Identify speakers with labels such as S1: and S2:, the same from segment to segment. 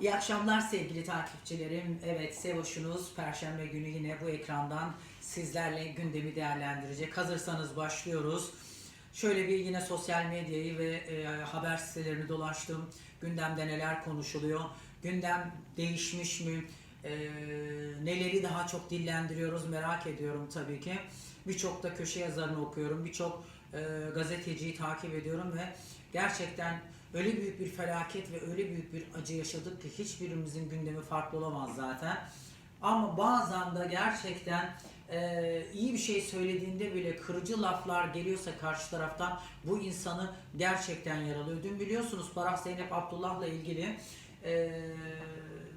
S1: İyi akşamlar sevgili takipçilerim. Evet Sevoş'unuz Perşembe günü yine bu ekrandan sizlerle gündemi değerlendirecek. Hazırsanız başlıyoruz. Şöyle bir yine sosyal medyayı ve e, haber sitelerini dolaştım. Gündemde neler konuşuluyor? Gündem değişmiş mi? E, neleri daha çok dillendiriyoruz merak ediyorum tabii ki. Birçok da köşe yazarını okuyorum. Birçok e, gazeteciyi takip ediyorum ve gerçekten öyle büyük bir felaket ve öyle büyük bir acı yaşadık ki hiçbirimizin gündemi farklı olamaz zaten. Ama bazen de gerçekten e, iyi bir şey söylediğinde bile kırıcı laflar geliyorsa karşı taraftan bu insanı gerçekten yaralıyor. Dün biliyorsunuz Farah Zeynep Abdullah'la ilgili e,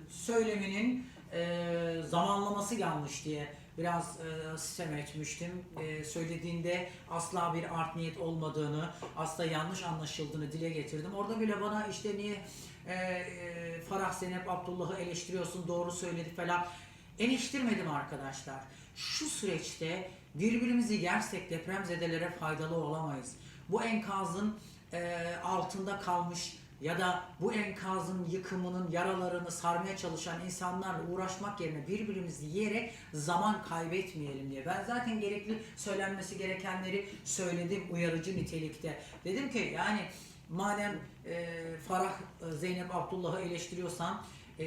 S1: söyleminin e, zamanlaması yanlış diye biraz e, sistem etmiştim. E, söylediğinde asla bir art niyet olmadığını, asla yanlış anlaşıldığını dile getirdim. Orada bile bana işte niye e, e, Farah Zeynep Abdullah'ı eleştiriyorsun, doğru söyledi falan. Eleştirmedim arkadaşlar. Şu süreçte birbirimizi yersek depremzedelere faydalı olamayız. Bu enkazın e, altında kalmış ya da bu enkazın yıkımının yaralarını sarmaya çalışan insanlarla uğraşmak yerine birbirimizi yiyerek zaman kaybetmeyelim diye. Ben zaten gerekli söylenmesi gerekenleri söyledim uyarıcı nitelikte. Dedim ki yani madem e, Farah e, Zeynep Abdullah'ı eleştiriyorsan e,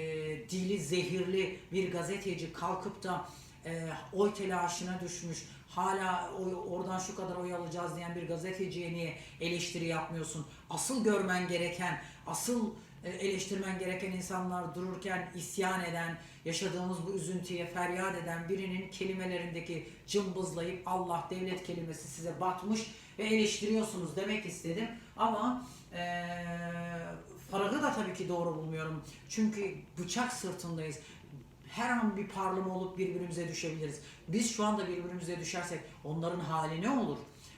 S1: dili zehirli bir gazeteci kalkıp da e, oy telaşına düşmüş hala oradan şu kadar oy alacağız diyen bir gazeteciye niye eleştiri yapmıyorsun? Asıl görmen gereken, asıl e, eleştirmen gereken insanlar dururken isyan eden, yaşadığımız bu üzüntüye feryat eden birinin kelimelerindeki cımbızlayıp Allah devlet kelimesi size batmış ve eleştiriyorsunuz demek istedim. Ama eee Farah'ı da tabii ki doğru bulmuyorum. Çünkü bıçak sırtındayız her an bir parlama olup birbirimize düşebiliriz. Biz şu anda birbirimize düşersek onların hali ne olur?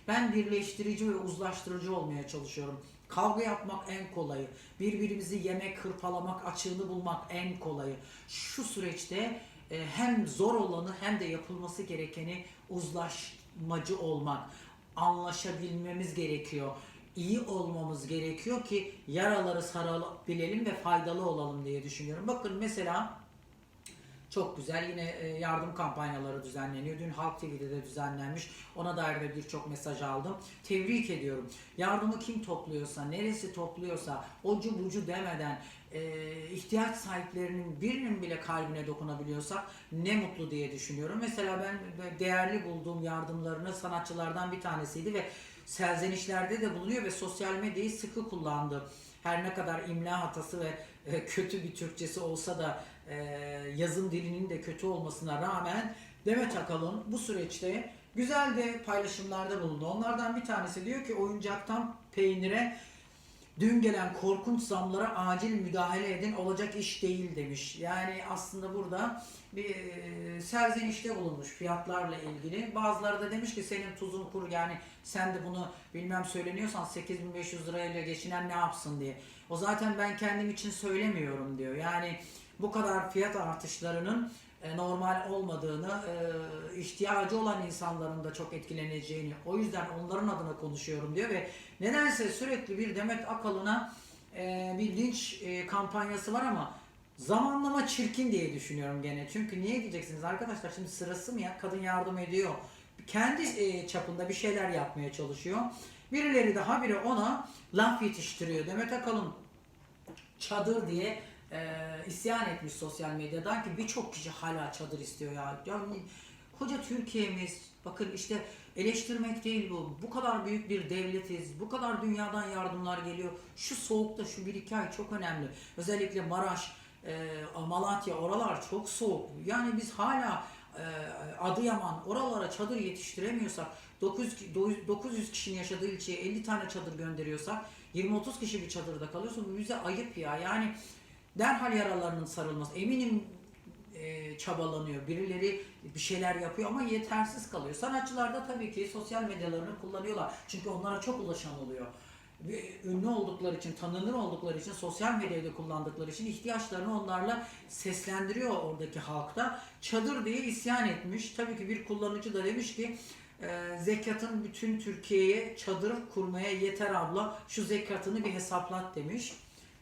S1: Ben birleştirici ve uzlaştırıcı olmaya çalışıyorum. Kavga yapmak en kolayı. Birbirimizi yemek, hırpalamak, açığını bulmak en kolayı. Şu süreçte e, hem zor olanı hem de yapılması gerekeni uzlaşmacı olmak. Anlaşabilmemiz gerekiyor. İyi olmamız gerekiyor ki yaraları sarabilelim ve faydalı olalım diye düşünüyorum. Bakın mesela çok güzel. Yine e, yardım kampanyaları düzenleniyor. Dün Halk TV'de de düzenlenmiş. Ona dair de birçok mesaj aldım. Tebrik ediyorum. Yardımı kim topluyorsa, neresi topluyorsa, ocu bucu demeden e, ihtiyaç sahiplerinin birinin bile kalbine dokunabiliyorsak ne mutlu diye düşünüyorum. Mesela ben değerli bulduğum yardımlarını sanatçılardan bir tanesiydi ve serzenişlerde de bulunuyor ve sosyal medyayı sıkı kullandı. Her ne kadar imla hatası ve e, kötü bir Türkçesi olsa da e, yazım dilinin de kötü olmasına rağmen Demet Akalın bu süreçte güzel de paylaşımlarda bulundu. Onlardan bir tanesi diyor ki oyuncaktan peynire dün gelen korkunç zamlara acil müdahale edin olacak iş değil demiş. Yani aslında burada bir e, serzenişte bulunmuş fiyatlarla ilgili. Bazıları da demiş ki senin tuzun kuru yani sen de bunu bilmem söyleniyorsan 8500 lirayla geçinen ne yapsın diye. O zaten ben kendim için söylemiyorum diyor. Yani bu kadar fiyat artışlarının e, normal olmadığını, e, ihtiyacı olan insanların da çok etkileneceğini, o yüzden onların adına konuşuyorum diyor ve nedense sürekli bir Demet Akalın'a e, bir linç kampanyası var ama zamanlama çirkin diye düşünüyorum gene. Çünkü niye diyeceksiniz arkadaşlar şimdi sırası mı ya? Kadın yardım ediyor. Kendi çapında bir şeyler yapmaya çalışıyor. Birileri de habire ona laf yetiştiriyor. Demet Akalın çadır diye e, isyan etmiş sosyal medyadan ki birçok kişi hala çadır istiyor ya. Yani koca Türkiye'miz bakın işte eleştirmek değil bu. Bu kadar büyük bir devletiz. Bu kadar dünyadan yardımlar geliyor. Şu soğukta şu bir iki ay çok önemli. Özellikle Maraş, e, Malatya oralar çok soğuk. Yani biz hala e, Adıyaman oralara çadır yetiştiremiyorsak 900, 900 kişinin yaşadığı ilçeye 50 tane çadır gönderiyorsak 20-30 kişi bir çadırda kalıyorsa bu bize ayıp ya. Yani derhal yaralarının sarılması. Eminim e, çabalanıyor. Birileri bir şeyler yapıyor ama yetersiz kalıyor. Sanatçılar da tabii ki sosyal medyalarını kullanıyorlar. Çünkü onlara çok ulaşan oluyor. Ve ünlü oldukları için, tanınır oldukları için, sosyal medyayı kullandıkları için ihtiyaçlarını onlarla seslendiriyor oradaki halkta. Çadır diye isyan etmiş. Tabii ki bir kullanıcı da demiş ki e, zekatın bütün Türkiye'ye çadır kurmaya yeter abla. Şu zekatını bir hesaplat demiş.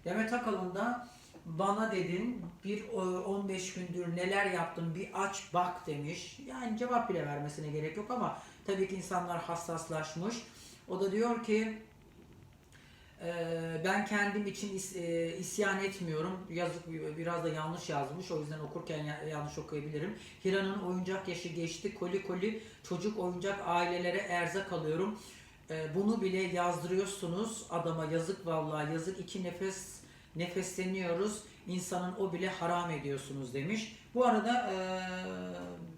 S1: Demet Akalın da bana dedin bir e, 15 gündür neler yaptın bir aç bak demiş. Yani cevap bile vermesine gerek yok ama tabii ki insanlar hassaslaşmış. O da diyor ki e, ben kendim için e, isyan etmiyorum. Yazık biraz da yanlış yazmış. O yüzden okurken ya- yanlış okuyabilirim. Hira'nın oyuncak yaşı geçti. Koli koli çocuk oyuncak ailelere erzak alıyorum. E, bunu bile yazdırıyorsunuz adama yazık vallahi yazık iki nefes nefesleniyoruz. İnsanın o bile haram ediyorsunuz demiş. Bu arada e,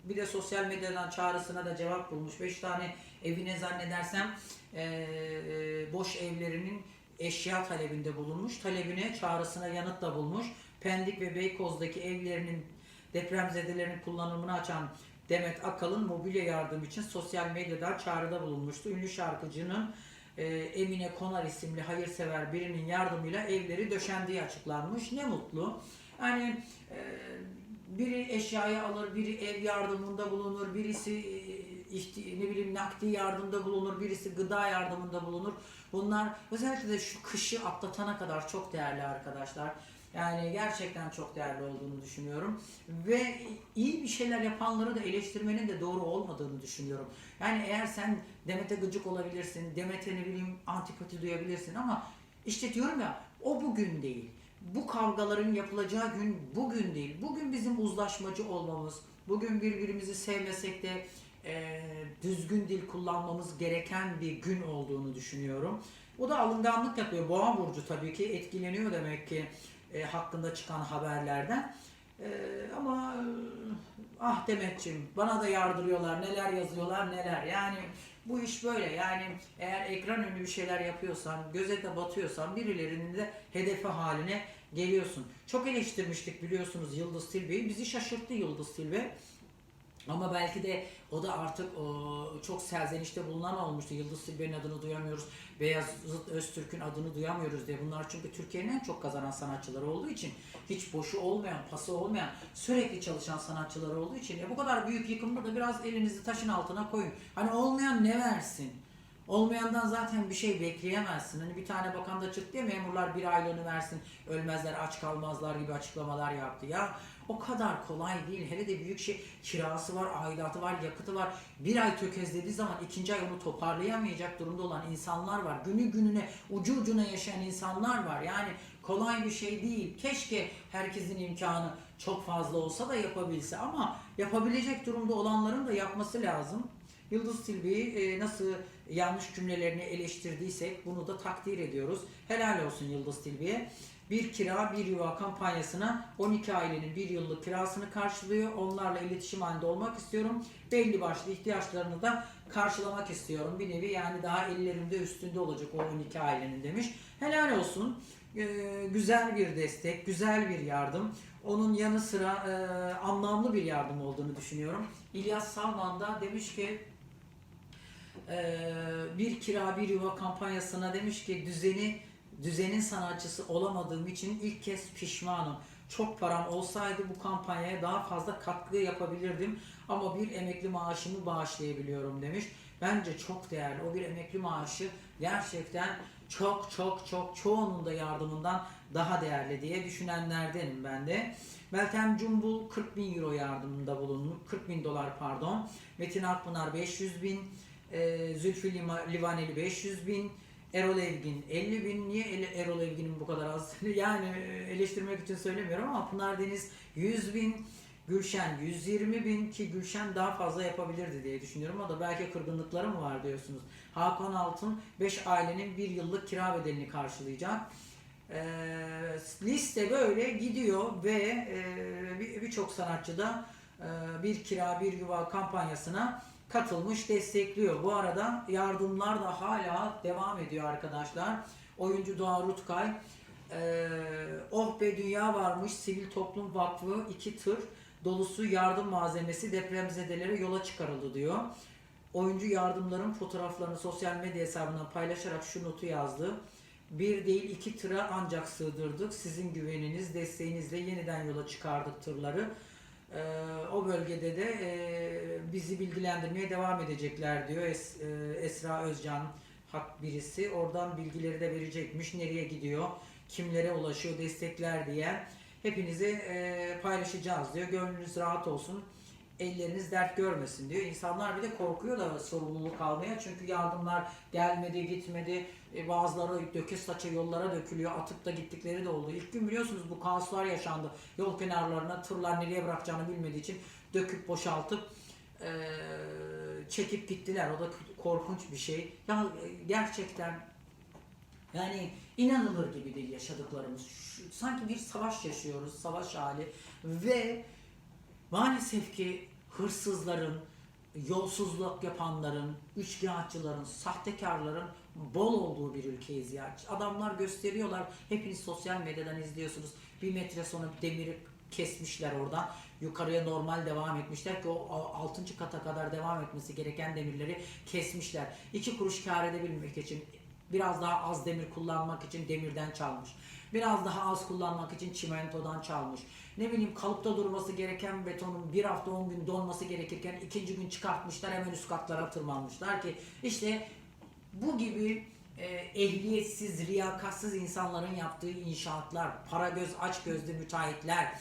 S1: bir de sosyal medyadan çağrısına da cevap bulmuş. 5 tane evine zannedersem e, boş evlerinin eşya talebinde bulunmuş. Talebine çağrısına yanıt da bulmuş. Pendik ve Beykoz'daki evlerinin depremzedelerin kullanımını açan Demet Akalın mobilya yardım için sosyal medyadan çağrıda bulunmuştu. Ünlü şarkıcının e, Emine Konar isimli hayırsever birinin yardımıyla evleri döşendiği açıklanmış. Ne mutlu. Yani e, biri eşyayı alır, biri ev yardımında bulunur, birisi e, ne bileyim nakdi yardımda bulunur, birisi gıda yardımında bulunur. Bunlar özellikle de şu kışı atlatana kadar çok değerli arkadaşlar. Yani gerçekten çok değerli olduğunu düşünüyorum. Ve iyi bir şeyler yapanları da eleştirmenin de doğru olmadığını düşünüyorum. Yani eğer sen Demet'e gıcık olabilirsin, Demet'e ne bileyim antipati duyabilirsin ama işte diyorum ya o bugün değil. Bu kavgaların yapılacağı gün bugün değil. Bugün bizim uzlaşmacı olmamız, bugün birbirimizi sevmesek de e, düzgün dil kullanmamız gereken bir gün olduğunu düşünüyorum. O da alınganlık yapıyor. Boğa burcu tabii ki etkileniyor demek ki e, hakkında çıkan haberlerden. E, ama e, ah Demetciğim bana da yardırıyorlar neler yazıyorlar neler yani bu iş böyle yani eğer ekran önü bir şeyler yapıyorsan göze de batıyorsan birilerinin de hedefi haline geliyorsun. Çok eleştirmiştik biliyorsunuz Yıldız Tilbe'yi bizi şaşırttı Yıldız Tilbe. Ama belki de o da artık o, çok serzenişte bulunan olmuştu. Yıldız Tilbe'nin adını duyamıyoruz. Beyazıt Öztürk'ün adını duyamıyoruz diye. Bunlar çünkü Türkiye'nin en çok kazanan sanatçıları olduğu için hiç boşu olmayan, pası olmayan, sürekli çalışan sanatçıları olduğu için ya bu kadar büyük yıkımda da biraz elinizi taşın altına koyun. Hani olmayan ne versin? Olmayandan zaten bir şey bekleyemezsin. Hani bir tane bakan da çıktı ya memurlar bir aylığını versin, ölmezler, aç kalmazlar gibi açıklamalar yaptı. Ya o kadar kolay değil. Hele de büyük şey kirası var, aidatı var, yakıtı var. Bir ay tökezlediği zaman ikinci ay onu toparlayamayacak durumda olan insanlar var. Günü gününe, ucu ucuna yaşayan insanlar var. Yani kolay bir şey değil. Keşke herkesin imkanı çok fazla olsa da yapabilse ama yapabilecek durumda olanların da yapması lazım. Yıldız Tilbe'yi e, nasıl yanlış cümlelerini eleştirdiysek bunu da takdir ediyoruz. Helal olsun Yıldız Tilbe'ye. Bir kira bir yuva kampanyasına 12 ailenin bir yıllık kirasını karşılıyor. Onlarla iletişim halinde olmak istiyorum. Belli başlı ihtiyaçlarını da karşılamak istiyorum. Bir nevi yani daha ellerimde üstünde olacak o 12 ailenin demiş. Helal olsun. Ee, güzel bir destek, güzel bir yardım. Onun yanı sıra e, anlamlı bir yardım olduğunu düşünüyorum. İlyas Salman da demiş ki e, bir kira bir yuva kampanyasına demiş ki düzeni düzenin sanatçısı olamadığım için ilk kez pişmanım. Çok param olsaydı bu kampanyaya daha fazla katkı yapabilirdim ama bir emekli maaşımı bağışlayabiliyorum demiş. Bence çok değerli. O bir emekli maaşı gerçekten çok çok çok çoğunun da yardımından daha değerli diye düşünenlerdenim ben de. Meltem Cumbul 40 bin euro yardımında bulunmuş. 40 bin dolar pardon. Metin Akpınar 500 bin. E, Zülfü Livaneli 500 bin. Erol Evgin 50 bin. Niye Erol Evgin'in bu kadar az? yani e, eleştirmek için söylemiyorum ama Pınar Deniz 100 bin. Gülşen 120 bin ki Gülşen daha fazla yapabilirdi diye düşünüyorum. O da belki kırgınlıkları mı var diyorsunuz. Hakan Altun 5 ailenin bir yıllık kira bedelini karşılayacak. Ee, liste böyle gidiyor ve e, bir- birçok sanatçı da e, bir kira bir yuva kampanyasına katılmış destekliyor. Bu arada yardımlar da hala devam ediyor arkadaşlar. Oyuncu Doğa Rutkay e, Oh Be Dünya varmış Sivil Toplum Vakfı iki tır dolusu yardım malzemesi depremzedelere yola çıkarıldı diyor. Oyuncu yardımların fotoğraflarını sosyal medya hesabından paylaşarak şu notu yazdı. Bir değil iki tıra ancak sığdırdık. Sizin güveniniz, desteğinizle yeniden yola çıkardık tırları. Ee, o bölgede de e, bizi bilgilendirmeye devam edecekler diyor Es- e, Esra Özcan hak birisi. Oradan bilgileri de verecekmiş. Nereye gidiyor, kimlere ulaşıyor, destekler diye. hepinizi e, paylaşacağız diyor. Gönlünüz rahat olsun. Elleriniz dert görmesin diyor. İnsanlar bir de korkuyor da sorumluluk almaya. Çünkü yardımlar gelmedi, gitmedi. E, bazıları döke saça yollara dökülüyor. Atıp da gittikleri de oldu. İlk gün biliyorsunuz bu kaoslar yaşandı. Yol kenarlarına tırlar nereye bırakacağını bilmediği için döküp boşaltıp e, çekip gittiler. O da korkunç bir şey. Ya e, gerçekten yani inanılır gibi değil yaşadıklarımız. Şu- sanki bir savaş yaşıyoruz, savaş hali ve maalesef ki hırsızların, yolsuzluk yapanların, üçkağıtçıların, sahtekarların bol olduğu bir ülkeyiz ya. Adamlar gösteriyorlar, hepiniz sosyal medyadan izliyorsunuz. Bir metre sonra demiri kesmişler oradan. Yukarıya normal devam etmişler ki o 6. kata kadar devam etmesi gereken demirleri kesmişler. İki kuruş kar edebilmek için biraz daha az demir kullanmak için demirden çalmış. Biraz daha az kullanmak için çimentodan çalmış. Ne bileyim kalıpta durması gereken betonun bir hafta 10 gün donması gerekirken ikinci gün çıkartmışlar hemen üst katlara tırmanmışlar ki işte bu gibi e, ehliyetsiz, riyakatsız insanların yaptığı inşaatlar, para göz, aç gözlü müteahhitler.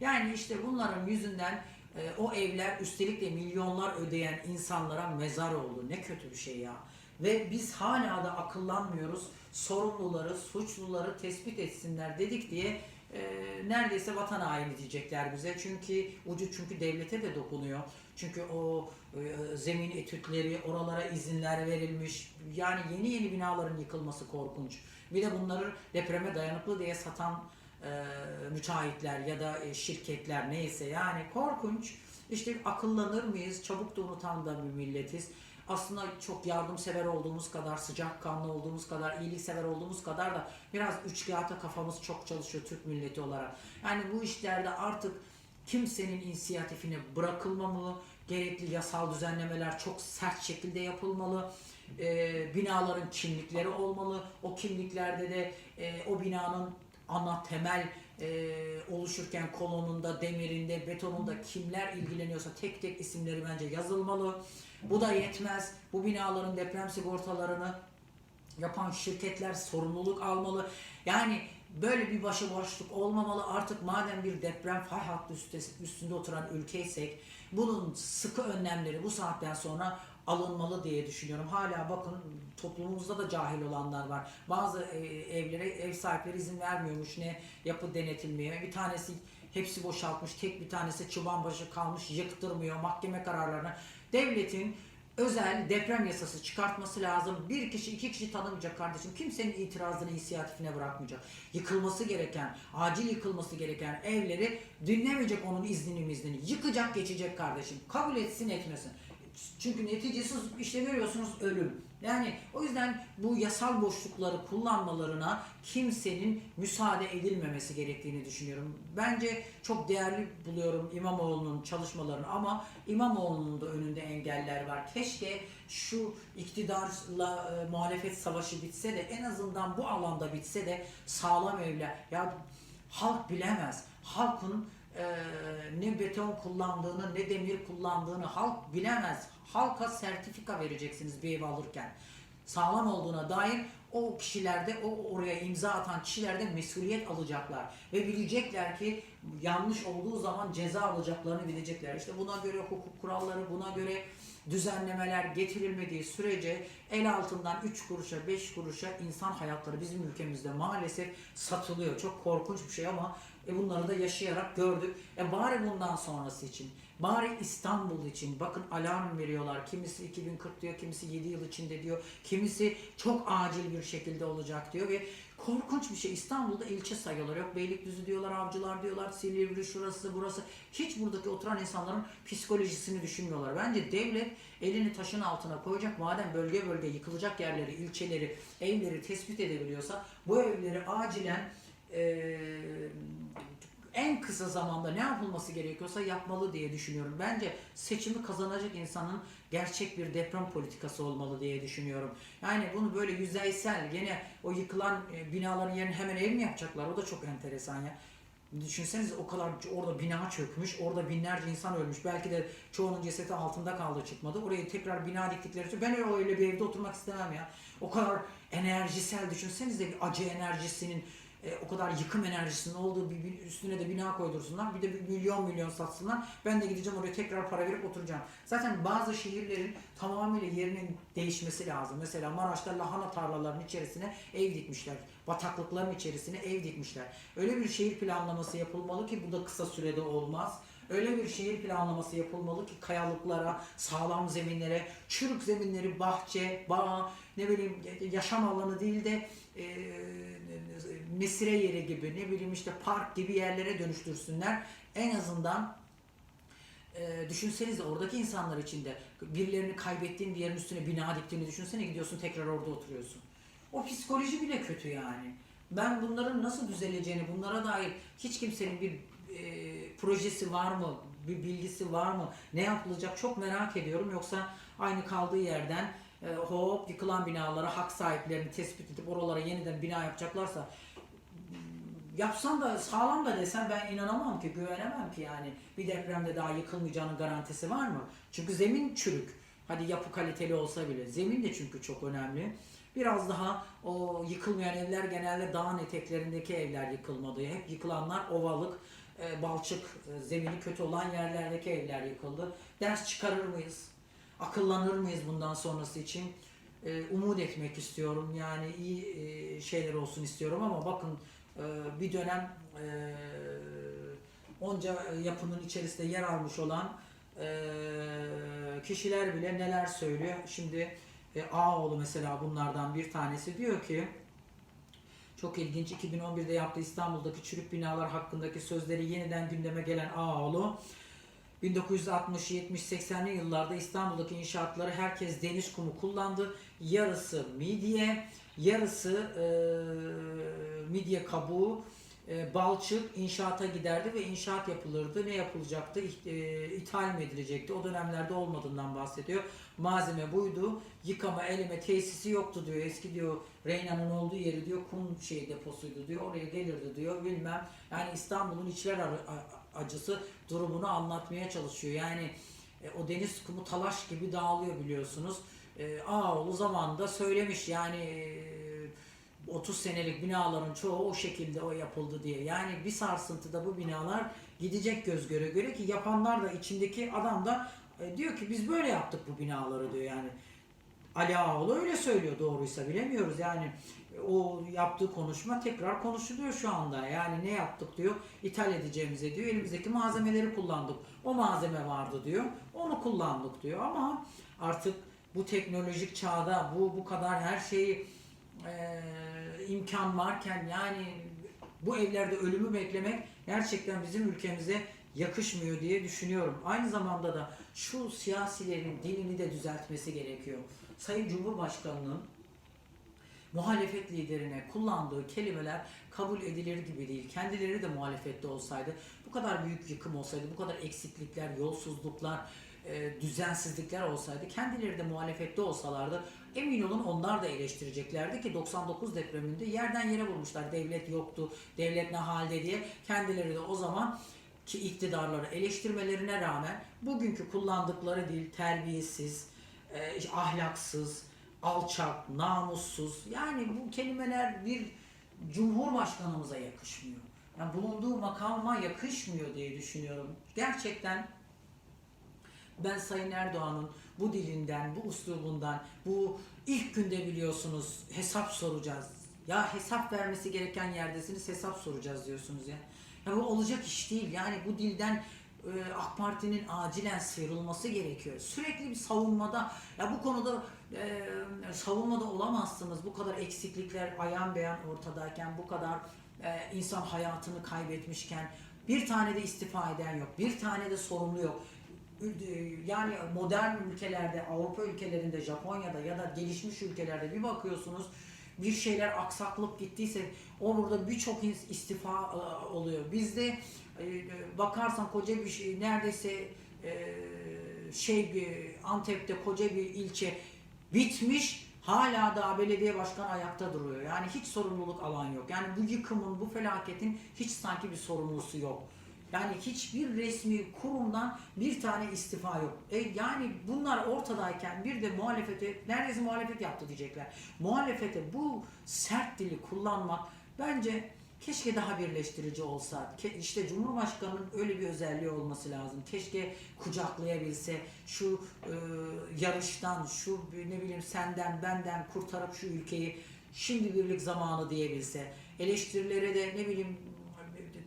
S1: Yani işte bunların yüzünden e, o evler üstelik de milyonlar ödeyen insanlara mezar oldu. Ne kötü bir şey ya. Ve biz hala da akıllanmıyoruz. Sorumluları, suçluları tespit etsinler dedik diye e, neredeyse vatan haini diyecekler bize. Çünkü ucu çünkü devlete de dokunuyor. Çünkü o e, zemin etütleri, oralara izinler verilmiş. Yani yeni yeni binaların yıkılması korkunç. Bir de bunları depreme dayanıklı diye satan e, müteahhitler ya da e, şirketler neyse yani korkunç. İşte akıllanır mıyız? Çabuk da unutan da bir milletiz. Aslında çok yardımsever olduğumuz kadar, sıcakkanlı olduğumuz kadar, iyiliksever olduğumuz kadar da biraz üçkağıta kafamız çok çalışıyor Türk milleti olarak. Yani bu işlerde artık kimsenin inisiyatifine bırakılmamalı, gerekli yasal düzenlemeler çok sert şekilde yapılmalı. Ee, binaların kimlikleri olmalı. O kimliklerde de e, o binanın ana temel e, oluşurken kolonunda, demirinde, betonunda kimler ilgileniyorsa tek tek isimleri bence yazılmalı. Bu da yetmez. Bu binaların deprem sigortalarını yapan şirketler sorumluluk almalı. Yani böyle bir başıboşluk olmamalı. Artık madem bir deprem fay hattı üstünde oturan ülkeysek bunun sıkı önlemleri bu saatten sonra alınmalı diye düşünüyorum. Hala bakın toplumumuzda da cahil olanlar var. Bazı e, evlere ev sahipleri izin vermiyormuş ne yapı denetilmeye. Bir tanesi hepsi boşaltmış. Tek bir tanesi çıban başı kalmış yıktırmıyor mahkeme kararlarını. Devletin özel deprem yasası çıkartması lazım. Bir kişi iki kişi tanımayacak kardeşim. Kimsenin itirazını inisiyatifine bırakmayacak. Yıkılması gereken, acil yıkılması gereken evleri dinlemeyecek onun iznini iznini. Yıkacak geçecek kardeşim. Kabul etsin etmesin. Çünkü neticesiz işte görüyorsunuz ölüm. Yani o yüzden bu yasal boşlukları kullanmalarına kimsenin müsaade edilmemesi gerektiğini düşünüyorum. Bence çok değerli buluyorum İmamoğlu'nun çalışmalarını ama İmamoğlu'nun da önünde engeller var. Keşke şu iktidarla e, muhalefet savaşı bitse de en azından bu alanda bitse de sağlam evler. Ya halk bilemez. Halkın ne beton kullandığını ne demir kullandığını halk bilemez. Halka sertifika vereceksiniz bir ev alırken. Sağlam olduğuna dair o kişilerde, o oraya imza atan kişilerde mesuliyet alacaklar. Ve bilecekler ki yanlış olduğu zaman ceza alacaklarını bilecekler. İşte buna göre hukuk kuralları, buna göre düzenlemeler getirilmediği sürece el altından 3 kuruşa 5 kuruşa insan hayatları bizim ülkemizde maalesef satılıyor. Çok korkunç bir şey ama e bunları da yaşayarak gördük. E bari bundan sonrası için, bari İstanbul için bakın alarm veriyorlar. Kimisi 2040 diyor, kimisi 7 yıl içinde diyor, kimisi çok acil bir şekilde olacak diyor ve korkunç bir şey. İstanbul'da ilçe sayıyorlar. Yok Beylikdüzü diyorlar, Avcılar diyorlar, Silivri şurası burası. Hiç buradaki oturan insanların psikolojisini düşünmüyorlar. Bence devlet elini taşın altına koyacak. Madem bölge bölge yıkılacak yerleri, ilçeleri, evleri tespit edebiliyorsa bu evleri acilen en kısa zamanda ne yapılması gerekiyorsa yapmalı diye düşünüyorum. Bence seçimi kazanacak insanın gerçek bir deprem politikası olmalı diye düşünüyorum. Yani bunu böyle yüzeysel gene o yıkılan e, binaların yerine hemen ev mi yapacaklar? O da çok enteresan ya. Düşünsenize o kadar orada bina çökmüş, orada binlerce insan ölmüş. Belki de çoğunun cesedi altında kaldı çıkmadı. Oraya tekrar bina diktikleri için ben öyle, bir evde oturmak istemem ya. O kadar enerjisel düşünsenize bir acı enerjisinin e, o kadar yıkım enerjisinin olduğu bir, bir üstüne de bina koydursunlar. Bir de bir milyon milyon satsınlar. Ben de gideceğim oraya tekrar para verip oturacağım. Zaten bazı şehirlerin tamamıyla yerinin değişmesi lazım. Mesela Maraş'ta lahana tarlalarının içerisine ev dikmişler. Bataklıkların içerisine ev dikmişler. Öyle bir şehir planlaması yapılmalı ki bu da kısa sürede olmaz. Öyle bir şehir planlaması yapılmalı ki kayalıklara, sağlam zeminlere, çürük zeminleri bahçe, bağ, ne bileyim yaşam alanı değil de e, mesire yeri gibi, ne bileyim işte park gibi yerlere dönüştürsünler. En azından e, düşünsenize oradaki insanlar için de birilerini kaybettiğin yerin üstüne bina diktiğini düşünsene gidiyorsun tekrar orada oturuyorsun. O psikoloji bile kötü yani. Ben bunların nasıl düzeleceğini, bunlara dair hiç kimsenin bir e, projesi var mı, bir bilgisi var mı, ne yapılacak çok merak ediyorum. Yoksa aynı kaldığı yerden e, hop yıkılan binalara hak sahiplerini tespit edip oralara yeniden bina yapacaklarsa yapsan da sağlam da desen ben inanamam ki, güvenemem ki yani. Bir depremde daha yıkılmayacağının garantisi var mı? Çünkü zemin çürük. Hadi yapı kaliteli olsa bile. Zemin de çünkü çok önemli. Biraz daha o yıkılmayan evler genelde dağın eteklerindeki evler yıkılmadı. Hep yıkılanlar ovalık, e, balçık, e, zemini kötü olan yerlerdeki evler yıkıldı. Ders çıkarır mıyız? Akıllanır mıyız bundan sonrası için? E, umut etmek istiyorum. Yani iyi e, şeyler olsun istiyorum ama bakın e, bir dönem onca yapının içerisinde yer almış olan kişiler bile neler söylüyor. Şimdi e, Ağoğlu mesela bunlardan bir tanesi diyor ki çok ilginç 2011'de yaptığı İstanbul'daki çürük binalar hakkındaki sözleri yeniden gündeme gelen Ağoğlu 1960, 70, 80'li yıllarda İstanbul'daki inşaatları herkes deniz kumu kullandı. Yarısı midye, yarısı e, midye kabuğu, e, balçık inşaata giderdi ve inşaat yapılırdı. Ne yapılacaktı? E, ithal mi edilecekti? O dönemlerde olmadığından bahsediyor. Malzeme buydu. Yıkama, eleme tesisi yoktu diyor. Eski diyor Reyna'nın olduğu yeri diyor kum şey deposuydu diyor. Oraya gelirdi diyor. Bilmem. Yani İstanbul'un içler acısı durumunu anlatmaya çalışıyor. Yani e, o deniz kumu talaş gibi dağılıyor biliyorsunuz. E, Ağoğlu zamanında söylemiş yani e, 30 senelik binaların çoğu o şekilde o yapıldı diye. Yani bir sarsıntıda bu binalar gidecek göz göre göre ki yapanlar da içindeki adam da e, diyor ki biz böyle yaptık bu binaları diyor yani. Ali Ağaoğlu öyle söylüyor doğruysa bilemiyoruz yani e, o yaptığı konuşma tekrar konuşuluyor şu anda yani ne yaptık diyor ithal edeceğimize diyor elimizdeki malzemeleri kullandık o malzeme vardı diyor onu kullandık diyor ama artık bu teknolojik çağda bu bu kadar her şeyi e, imkan varken yani bu evlerde ölümü beklemek gerçekten bizim ülkemize yakışmıyor diye düşünüyorum. Aynı zamanda da şu siyasilerin dilini de düzeltmesi gerekiyor. Sayın Cumhurbaşkanı'nın muhalefet liderine kullandığı kelimeler kabul edilir gibi değil. Kendileri de muhalefette olsaydı, bu kadar büyük yıkım olsaydı, bu kadar eksiklikler, yolsuzluklar, e, düzensizlikler olsaydı, kendileri de muhalefette olsalardı emin olun onlar da eleştireceklerdi ki 99 depreminde yerden yere vurmuşlar. Devlet yoktu, devlet ne halde diye. Kendileri de o zaman ki iktidarları eleştirmelerine rağmen bugünkü kullandıkları dil terbiyesiz, e, ahlaksız, alçak, namussuz. Yani bu kelimeler bir cumhurbaşkanımıza yakışmıyor. Yani bulunduğu makama yakışmıyor diye düşünüyorum. Gerçekten ben Sayın Erdoğan'ın bu dilinden, bu uslubundan, bu ilk günde biliyorsunuz hesap soracağız. Ya hesap vermesi gereken yerdesiniz hesap soracağız diyorsunuz ya. Ya bu olacak iş değil. Yani bu dilden e, AK Parti'nin acilen sıyrılması gerekiyor. Sürekli bir savunmada, ya bu konuda e, savunmada olamazsınız. Bu kadar eksiklikler ayan beyan ortadayken, bu kadar e, insan hayatını kaybetmişken, bir tane de istifa eden yok, bir tane de sorumlu yok. Yani modern ülkelerde, Avrupa ülkelerinde, Japonya'da ya da gelişmiş ülkelerde bir bakıyorsunuz bir şeyler aksaklık gittiyse orada birçok ins- istifa e, oluyor. Bizde e, bakarsan koca bir şey neredeyse e, şey Antep'te koca bir ilçe bitmiş hala daha belediye başkanı ayakta duruyor. Yani hiç sorumluluk alan yok. Yani bu yıkımın, bu felaketin hiç sanki bir sorumlusu yok. Yani hiçbir resmi kurumdan bir tane istifa yok. E yani bunlar ortadayken bir de muhalefete, neredeyse muhalefet yaptı diyecekler. Muhalefete bu sert dili kullanmak bence keşke daha birleştirici olsa. Ke- işte Cumhurbaşkanı'nın öyle bir özelliği olması lazım. Keşke kucaklayabilse şu e, yarıştan, şu ne bileyim senden benden kurtarıp şu ülkeyi şimdi birlik zamanı diyebilse. Eleştirilere de ne bileyim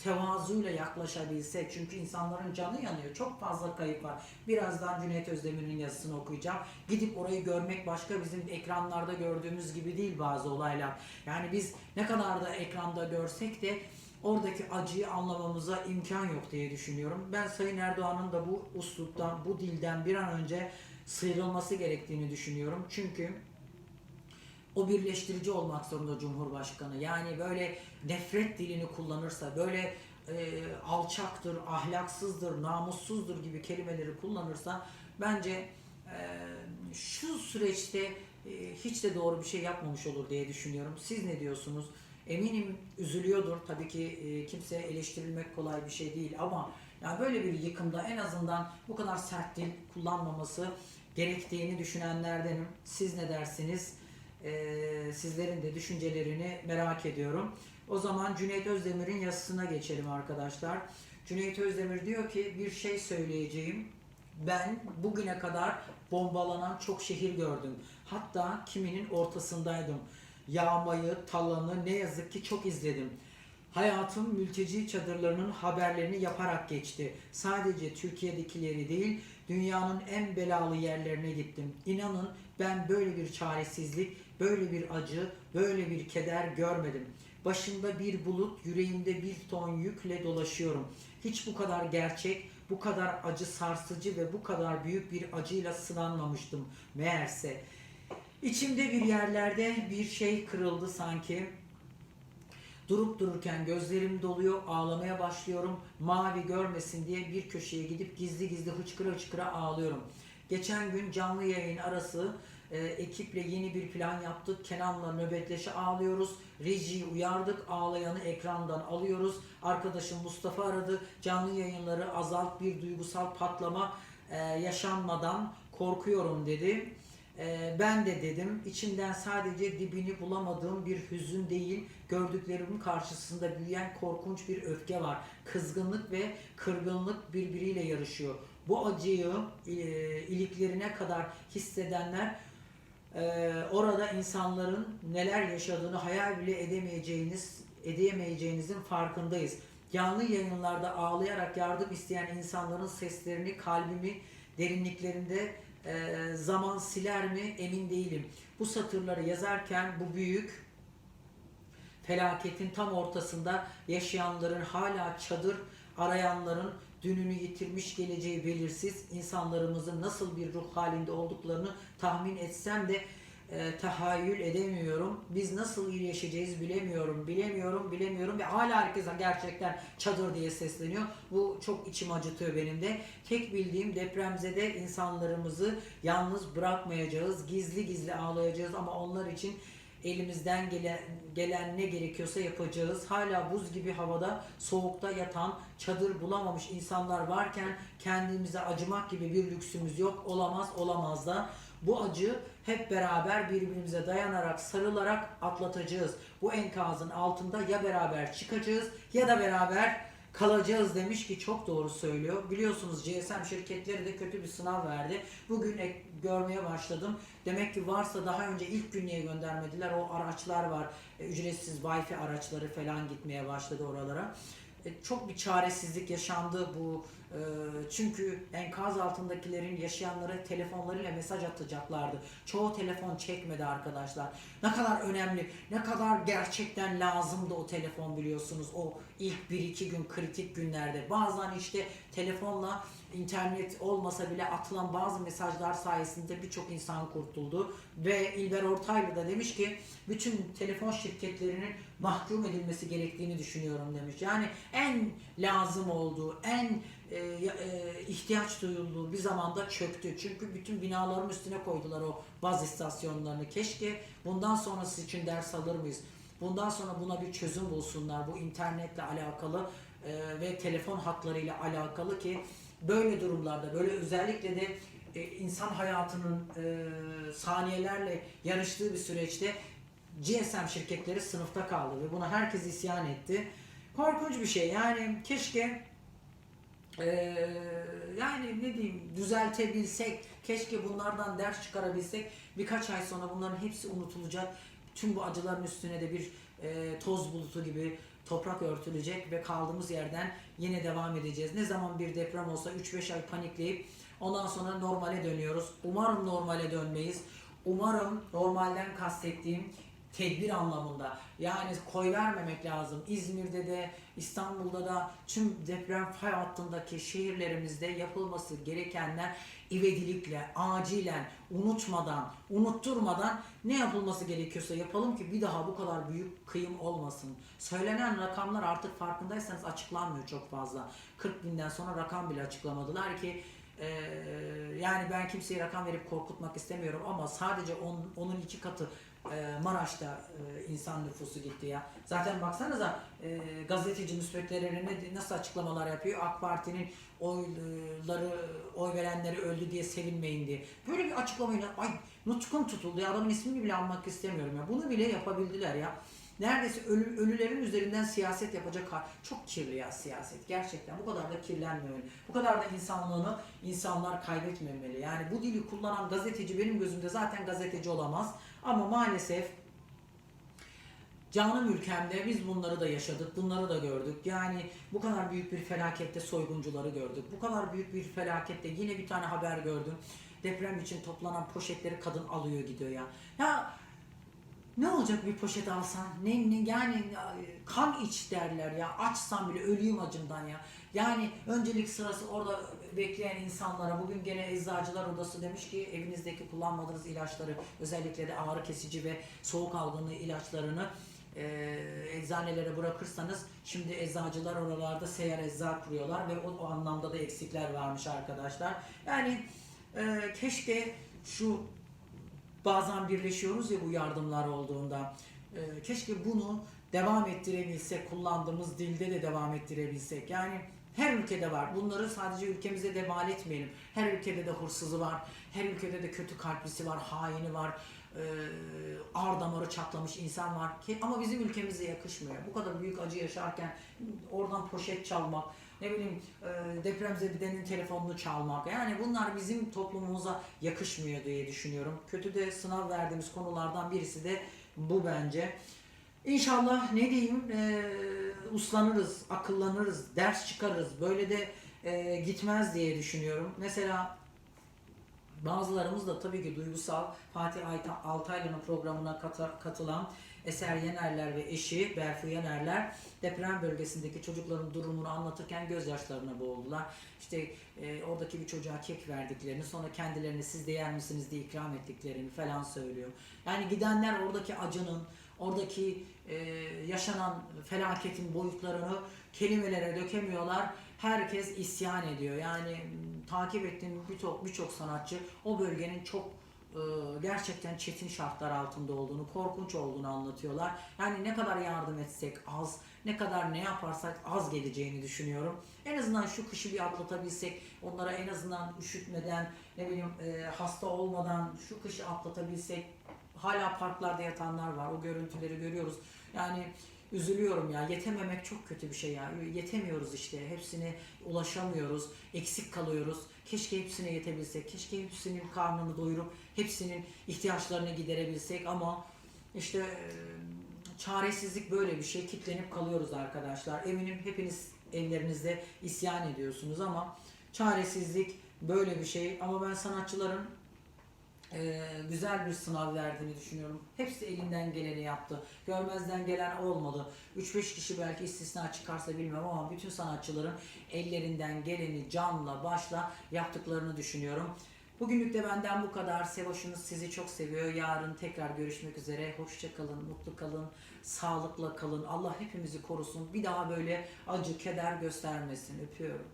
S1: tevazuyla yaklaşabilse çünkü insanların canı yanıyor. Çok fazla kayıp var. Birazdan Cüneyt Özdemir'in yazısını okuyacağım. Gidip orayı görmek başka bizim ekranlarda gördüğümüz gibi değil bazı olaylar. Yani biz ne kadar da ekranda görsek de oradaki acıyı anlamamıza imkan yok diye düşünüyorum. Ben Sayın Erdoğan'ın da bu usluptan, bu dilden bir an önce sıyrılması gerektiğini düşünüyorum. Çünkü o birleştirici olmak zorunda Cumhurbaşkanı. Yani böyle nefret dilini kullanırsa, böyle e, alçaktır, ahlaksızdır, namussuzdur gibi kelimeleri kullanırsa bence e, şu süreçte e, hiç de doğru bir şey yapmamış olur diye düşünüyorum. Siz ne diyorsunuz? Eminim üzülüyordur. Tabii ki e, kimse eleştirilmek kolay bir şey değil ama yani böyle bir yıkımda en azından bu kadar sert dil kullanmaması gerektiğini düşünenlerdenim. Siz ne dersiniz? Ee, sizlerin de düşüncelerini merak ediyorum. O zaman Cüneyt Özdemir'in yazısına geçelim arkadaşlar. Cüneyt Özdemir diyor ki bir şey söyleyeceğim. Ben bugüne kadar bombalanan çok şehir gördüm. Hatta kiminin ortasındaydım. Yağmayı, talanı ne yazık ki çok izledim. Hayatım mülteci çadırlarının haberlerini yaparak geçti. Sadece Türkiye'dekileri değil, dünyanın en belalı yerlerine gittim. İnanın ben böyle bir çaresizlik, böyle bir acı, böyle bir keder görmedim. Başımda bir bulut, yüreğimde bir ton yükle dolaşıyorum. Hiç bu kadar gerçek, bu kadar acı sarsıcı ve bu kadar büyük bir acıyla sınanmamıştım meğerse. İçimde bir yerlerde bir şey kırıldı sanki. Durup dururken gözlerim doluyor, ağlamaya başlıyorum. Mavi görmesin diye bir köşeye gidip gizli gizli hıçkıra hıçkıra ağlıyorum. Geçen gün canlı yayın arası e, ekiple yeni bir plan yaptık. Kenan'la nöbetleşe ağlıyoruz. Rejiyi uyardık. Ağlayanı ekrandan alıyoruz. Arkadaşım Mustafa aradı. Canlı yayınları azalt bir duygusal patlama e, yaşanmadan korkuyorum dedi. Ee, ben de dedim içimden sadece dibini bulamadığım bir hüzün değil gördüklerimin karşısında büyüyen korkunç bir öfke var. Kızgınlık ve kırgınlık birbiriyle yarışıyor. Bu acıyı e, iliklerine kadar hissedenler e, orada insanların neler yaşadığını hayal bile edemeyeceğiniz edemeyeceğinizin farkındayız. Canlı yayınlarda ağlayarak yardım isteyen insanların seslerini kalbimi derinliklerinde e, zaman siler mi emin değilim. Bu satırları yazarken bu büyük felaketin tam ortasında yaşayanların hala çadır arayanların dününü yitirmiş geleceği belirsiz insanlarımızın nasıl bir ruh halinde olduklarını tahmin etsem de e, tahayyül edemiyorum. Biz nasıl iyileşeceğiz bilemiyorum, bilemiyorum, bilemiyorum ve hala herkes gerçekten çadır diye sesleniyor. Bu çok içim acıtıyor benim de. Tek bildiğim depremzede insanlarımızı yalnız bırakmayacağız, gizli gizli ağlayacağız ama onlar için elimizden gelen, gelen ne gerekiyorsa yapacağız. Hala buz gibi havada soğukta yatan, çadır bulamamış insanlar varken kendimize acımak gibi bir lüksümüz yok. Olamaz, olamaz da. Bu acı hep beraber birbirimize dayanarak, sarılarak atlatacağız. Bu enkazın altında ya beraber çıkacağız ya da beraber kalacağız demiş ki çok doğru söylüyor. Biliyorsunuz GSM şirketleri de kötü bir sınav verdi. Bugün görmeye başladım. Demek ki varsa daha önce ilk gün niye göndermediler? O araçlar var. E, ücretsiz Wi-Fi araçları falan gitmeye başladı oralara. E, çok bir çaresizlik yaşandı bu. E, çünkü enkaz altındakilerin yaşayanlara telefonlarıyla mesaj atacaklardı. Çoğu telefon çekmedi arkadaşlar. Ne kadar önemli, ne kadar gerçekten lazımdı o telefon biliyorsunuz. O ilk 1-2 gün kritik günlerde. Bazen işte telefonla internet olmasa bile atılan bazı mesajlar sayesinde birçok insan kurtuldu. Ve İlber Ortaylı da demiş ki bütün telefon şirketlerinin mahkum edilmesi gerektiğini düşünüyorum demiş. Yani en lazım olduğu, en e, e, ihtiyaç duyulduğu bir zamanda çöktü. Çünkü bütün binaların üstüne koydular o baz istasyonlarını. Keşke bundan sonrası için ders alır mıyız? Bundan sonra buna bir çözüm bulsunlar. Bu internetle alakalı e, ve telefon hatlarıyla alakalı ki böyle durumlarda böyle özellikle de e, insan hayatının e, saniyelerle yarıştığı bir süreçte GSM şirketleri sınıfta kaldı ve buna herkes isyan etti. Korkunç bir şey yani keşke eee, yani ne diyeyim düzeltebilsek, keşke bunlardan ders çıkarabilsek birkaç ay sonra bunların hepsi unutulacak. Tüm bu acıların üstüne de bir eee, toz bulutu gibi toprak örtülecek ve kaldığımız yerden yine devam edeceğiz. Ne zaman bir deprem olsa 3-5 ay panikleyip ondan sonra normale dönüyoruz. Umarım normale dönmeyiz. Umarım normalden kastettiğim tedbir anlamında. Yani koy vermemek lazım. İzmir'de de İstanbul'da da tüm deprem fay hattındaki şehirlerimizde yapılması gerekenler ivedilikle, acilen, unutmadan, unutturmadan ne yapılması gerekiyorsa yapalım ki bir daha bu kadar büyük kıyım olmasın. Söylenen rakamlar artık farkındaysanız açıklanmıyor çok fazla. 40 binden sonra rakam bile açıklamadılar ki ee, yani ben kimseye rakam verip korkutmak istemiyorum ama sadece on- onun iki katı e, Maraş'ta e, insan nüfusu gitti ya. Zaten baksanıza e, gazeteci müspetleri ne- nasıl açıklamalar yapıyor. AK Parti'nin oyları, oy verenleri öldü diye sevinmeyin diye. Böyle bir açıklamayla ay nutkum tutuldu ya adamın ismini bile almak istemiyorum ya. Bunu bile yapabildiler ya. Neredeyse ölü, ölülerin üzerinden siyaset yapacak. Çok kirli ya siyaset. Gerçekten bu kadar da kirlenmemeli. Bu kadar da insanlığını insanlar kaybetmemeli. Yani bu dili kullanan gazeteci benim gözümde zaten gazeteci olamaz. Ama maalesef canım ülkemde biz bunları da yaşadık, bunları da gördük. Yani bu kadar büyük bir felakette soyguncuları gördük. Bu kadar büyük bir felakette yine bir tane haber gördüm. Deprem için toplanan poşetleri kadın alıyor gidiyor ya. Ya ne olacak bir poşet alsan? Ne, ne yani ya, kan iç derler ya. Açsam bile ölüyüm acımdan ya. Yani öncelik sırası orada bekleyen insanlara bugün gene eczacılar odası demiş ki evinizdeki kullanmadığınız ilaçları özellikle de ağrı kesici ve soğuk algınlığı ilaçlarını e, eczanelere bırakırsanız şimdi eczacılar oralarda seyyar ecza kuruyorlar ve o, o anlamda da eksikler varmış arkadaşlar. Yani e, keşke şu bazen birleşiyoruz ya bu yardımlar olduğunda. Ee, keşke bunu devam ettirebilsek, kullandığımız dilde de devam ettirebilsek. Yani her ülkede var. Bunları sadece ülkemize de mal etmeyelim. Her ülkede de hırsızı var. Her ülkede de kötü kalplisi var, haini var. Ee, ağır damarı çatlamış insan var ama bizim ülkemize yakışmıyor. Bu kadar büyük acı yaşarken oradan poşet çalmak, ne bileyim e, depremzedenin telefonunu çalmak. Yani bunlar bizim toplumumuza yakışmıyor diye düşünüyorum. Kötü de sınav verdiğimiz konulardan birisi de bu bence. İnşallah ne diyeyim e, uslanırız, akıllanırız, ders çıkarırız. Böyle de e, gitmez diye düşünüyorum. Mesela bazılarımız da tabii ki duygusal Fatih Altaylı'nın programına katılan Eser Yenerler ve eşi Berfu Yenerler deprem bölgesindeki çocukların durumunu anlatırken gözyaşlarına boğuldular. İşte e, oradaki bir çocuğa kek verdiklerini sonra kendilerini siz de yer misiniz diye ikram ettiklerini falan söylüyor. Yani gidenler oradaki acının, oradaki e, yaşanan felaketin boyutlarını kelimelere dökemiyorlar. Herkes isyan ediyor. Yani takip ettiğim birçok birçok sanatçı o bölgenin çok gerçekten çetin şartlar altında olduğunu, korkunç olduğunu anlatıyorlar. Yani ne kadar yardım etsek az, ne kadar ne yaparsak az geleceğini düşünüyorum. En azından şu kışı bir atlatabilsek, onlara en azından üşütmeden, ne bileyim e, hasta olmadan şu kışı atlatabilsek. Hala parklarda yatanlar var, o görüntüleri görüyoruz. Yani üzülüyorum ya, yetememek çok kötü bir şey ya. Yetemiyoruz işte, hepsine ulaşamıyoruz, eksik kalıyoruz. Keşke hepsine yetebilsek, keşke hepsinin karnını doyurup hepsinin ihtiyaçlarını giderebilsek ama işte çaresizlik böyle bir şey. Kitlenip kalıyoruz arkadaşlar. Eminim hepiniz evlerinizde isyan ediyorsunuz ama çaresizlik böyle bir şey. Ama ben sanatçıların e, güzel bir sınav verdiğini düşünüyorum. Hepsi elinden geleni yaptı. Görmezden gelen olmadı. 3-5 kişi belki istisna çıkarsa bilmem ama bütün sanatçıların ellerinden geleni canla başla yaptıklarını düşünüyorum. Bugünlük de benden bu kadar. Sevoş'unuz sizi çok seviyor. Yarın tekrar görüşmek üzere. Hoşça kalın, mutlu kalın, sağlıkla kalın. Allah hepimizi korusun. Bir daha böyle acı, keder göstermesin. Öpüyorum.